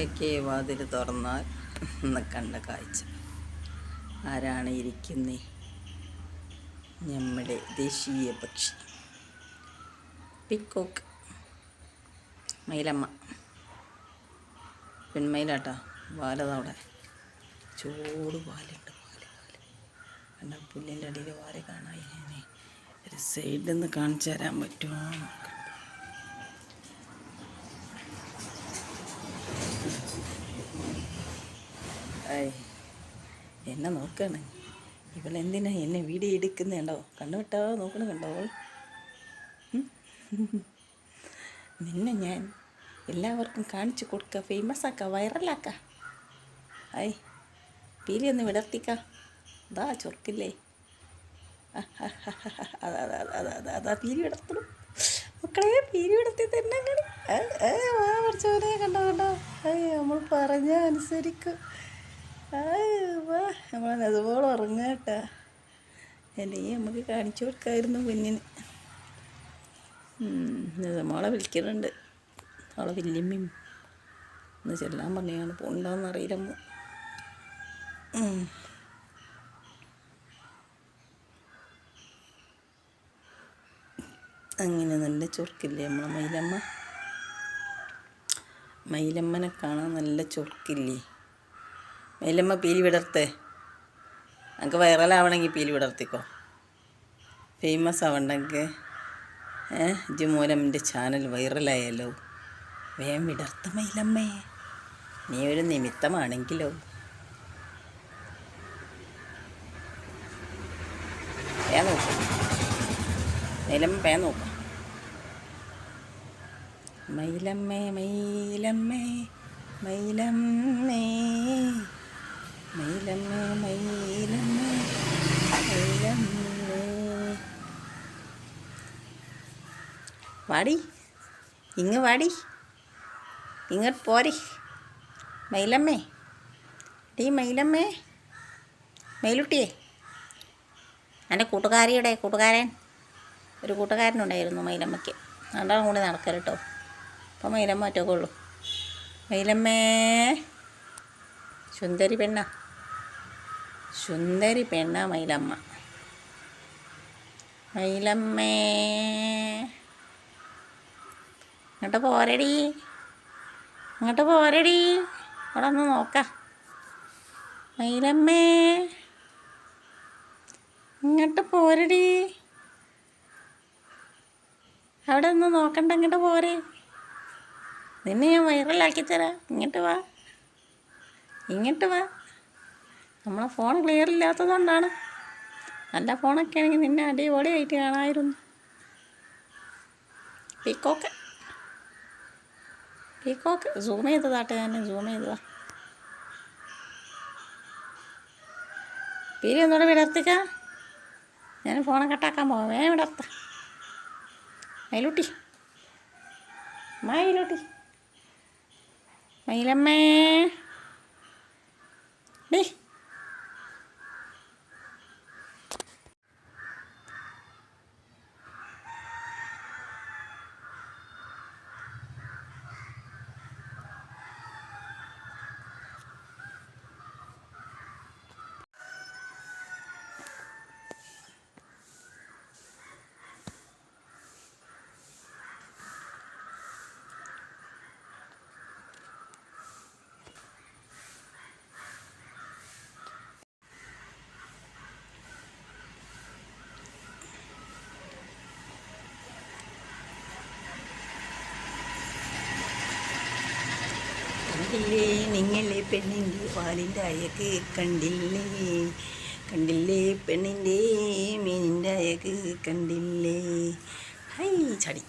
കിഴക്കേ വാതിൽ തുറന്നാൽ കണ്ട കാഴ്ച. ആരാണ് ഇരിക്കുന്നേ? നമ്മുടെ ദേശീയ പക്ഷി. പിക്കോക്ക്. മയിലമ്മ പെൺമയിലാട്ടാ വാലതവിടെ ചൂട് പാലുണ്ട് പാൽ പാൽ കണ്ട പുല്ലിന്റെ അടിയിൽ വാൽ കാണാൻ ഒരു സൈഡിൽ നിന്ന് കാണിച്ചു തരാൻ പറ്റുമോ? എന്നെ നോക്കാണ് ഇവളെന്തിനാ എന്നെ വീഡിയോ എടുക്കുന്നുണ്ടോ കണ്ണുവിട്ടാ നോക്കണ കണ്ടോ അവൾ? നിന്നെ ഞാൻ എല്ലാവർക്കും കാണിച്ചു കൊടുക്കുക ഫേമസ് ആക്ക വൈറലാക്ക ഐ പീലി ഒന്ന് വിടർത്തിക്ക അതാ ചൊർക്കില്ലേ അതാ അതാ അതാ അതാ അതാ പീലി വിടർത്തണം മക്കളെ തന്നെ കാണി വാ പഠിച്ചവനെ കണ്ടോ കണ്ടോ ഏ നമ്മൾ പറഞ്ഞ അനുസരിക്കും നമ്മൾ അതുപോലെ ഉറങ്ങാട്ടാ അല്ലെങ്കിൽ നമുക്ക് കാണിച്ചു കൊടുക്കായിരുന്നു കുഞ്ഞിന്. ഉം, ഇത് മോളെ വിളിക്കുന്നുണ്ട്. അവളെ വല്യമ്മയും ഒന്ന് ചെല്ലാൻ പറഞ്ഞാണ് പോകണ്ടെന്ന് അറിയില്ലമ്മ ഉം. അങ്ങനെ നല്ല ചൊറുക്കില്ലേ നമ്മളെ മയിലമ്മ മയിലമ്മനെ കാണാൻ നല്ല ചൊറുക്കില്ലേ? മയിലമ്മ പീലി വിടർത്തേ. നമുക്ക് വൈറലാവണമെങ്കിൽ പീലി വിടർത്തിക്കോ. ഫേമസ് ആവണ്ടെങ്കിൽ ഏഹ് ഇജ് മൂലം എന്റെ ചാനൽ വൈറലായല്ലോ. വേം വിടർത്ത മയിലമ്മേ നീ ഒരു നിമിത്തമാണെങ്കിലോ. പേ നോക്കാം. മയിലമ്മ പേ നോക്കാം. മയിലമ്മേ മയിലമ്മേ മയിലമ്മേ മയിലമ്മേ മയിലമ്മേ മയിലമ്മേ വാടി ഇങ്ങ് വാടി. ഇങ്ങോട്ട് പോരി. മയിലമ്മേ ഡീ മയിലമ്മേ മയിലുട്ടിയേ എന്റെ കൂട്ടുകാരിയുടെ കൂട്ടുകാരൻ ഒരു കൂട്ടുകാരനുണ്ടായിരുന്നു മയിലമ്മയ്ക്ക് രണ്ടാളും കൂടി നടക്കരുട്ടോ അപ്പോൾ മയിലമ്മ ഒറ്റക്കുള്ളൂ മയിലമ്മേ സുന്ദരി പെണ്ണ. സുന്ദരി പെണ്ണ മയിലമ്മ മയിലമ്മേ ഇങ്ങോട്ട് പോരടി. അങ്ങോട്ട് പോരടി. അവിടെ ഒന്ന് നോക്കാം. മയിലമ്മേ ഇങ്ങോട്ട് പോരടി. അവിടെ ഒന്ന് നോക്കണ്ട ഇങ്ങോട്ട് പോരെ. നിന്നെ ഞാൻ വൈറലാക്കി തരാം. ഇങ്ങോട്ട് വാ. ഇങ്ങോട്ട് വാ. നമ്മളെ ഫോൺ ക്ലിയർ ഇല്ലാത്തതുകൊണ്ടാണ്. നല്ല ഫോണൊക്കെ ആണെങ്കിൽ നിന്നെ അടിപൊളിയായിട്ട് കാണാമായിരുന്നു പീക്കോക്ക് പീക്കോക്ക് സൂം ചെയ്തതാട്ടെ ഞാൻ സൂം ചെയ്തതാ പീരി ഒന്നുകൂടെ വിടർത്തിക്ക. ഞാൻ ഫോൺ കട്ടാക്കാൻ പോവാം. വേഗം വിടർത്ത. മയിലുട്ടി. മയിലുട്ടി. മയിലമ്മേ. ഡേ കണ്ടില്ലേ? നിങ്ങളെ പെണ്ണിന്റെ പാലിന്റെ അയക്ക് കണ്ടില്ലേ? കണ്ടില്ലേ? പെണ്ണിന്റെ മീനിന്റെ അയക്ക് കണ്ടില്ലേ? ഹൈ ചടി.